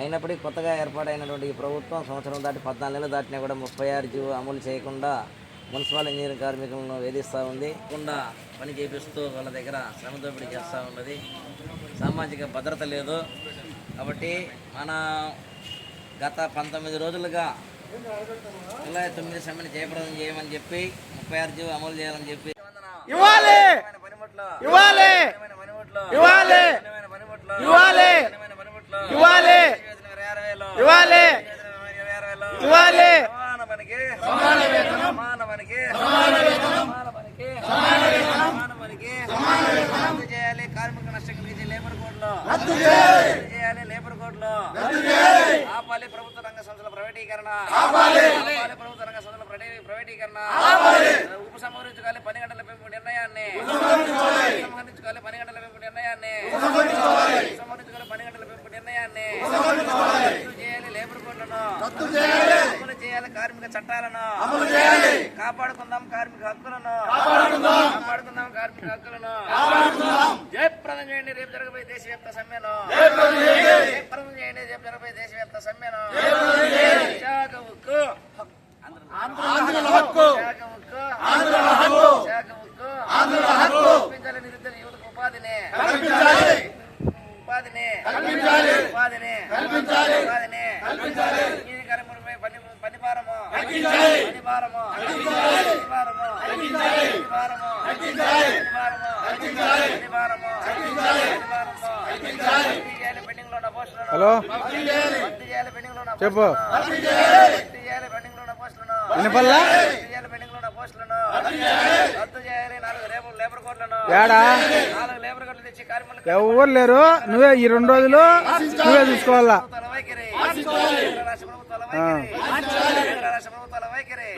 అయినప్పటికీ కొత్తగా ఏర్పాటైనటువంటి ఈ ప్రభుత్వం సంవత్సరం దాటి పద్నాలుగు నెలలు దాటినా కూడా ముప్పై ఆరు జీవో అమలు చేయకుండా మున్సిపల్ ఇంజనీరింగ్ కార్మికులను వేధిస్తూ ఉంది. కుండా పని చేపిస్తూ వాళ్ళ దగ్గర శ్రమ దోపిడీ చేస్తూ ఉన్నది. సామాజిక భద్రత లేదు. కాబట్టి మన గత పంతొమ్మిది రోజులుగా జూలై తొమ్మిది సమ్మెను చేపడం చేయమని చెప్పి ముప్పై ఆరు జీవో అమలు చేయాలని చెప్పి ఇవ్వాలి! పనిముట్లు ఇవ్వాలి పనిముట్లు ఇవ్వాలి పనిముట్లు ఇవ్వాలి పనిముట్లు ఇవ్వాలి ఇరవై వేలు ఇవ్వాలి ఇరవై ఆరు వేలు ఇవ్వాలి సమాన పనికి సమాన వేతనం సమాన పనికి సమాన వేతనం సమాన పనికి సమాన వేతనం సమాన పనికి సమాన వేతనం రద్దు చేయాలి. కార్మిక నష్టం కలిగించే లేబర్ కోడ్లో. రద్దు చేయాలి. లేబర్ కోడ్లో. రద్దు చేయాలి. ఆపాలి ప్రభుత్వ రంగ సంస్థల ప్రైవేటీకరణ. ఆపాలి ఆపాలి ప్రభుత్వ రంగ సంస్థల ప్రైవే- ప్రైవేటీకరణ. ఆపాలి ఉపసంహరించుకోవాలి పని గంటల పెంపు నిర్ణయాన్ని. ఉపసంహరించుకోవాలి. పని గంటల పెంపు నిర్ణయాన్ని ఉపసంహరించుకోవాలి పని గంటల పెంపు నిర్ణయాన్ని రద్దు చేయాలి లేబర్ కోడ్లను రద్దు చేయాలి చేయాలి కార్మిక చట్టాలను అమలు చేయాలి కాపాడుకుందాం కార్మిక హక్కులను కాపాడుకుందాం. కాపాడుకుందాం కార్మిక హక్కులను కాపాడుకుందాం. జయప్రదం చేయండి రేపు జరగబోయే దేశవ్యాప్త సమ్మెను జయప్రదం చేయండి రేపు జరగబోయే దేశవ్యాప్త సమ్మెను లేబర్ కోడ్లను. ఏడా ఎవరు లేరు? నువ్వే ఈ రెండు రోజులు నువ్వే చూసుకోవాలా? రాష్ట్ర ప్రభుత్వాల వైఖరి.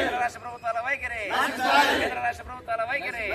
కేంద్ర రాష్ట్ర ప్రభుత్వాల వైఖరి. రాష్ట్ర ప్రభుత్వాల వైఖరి.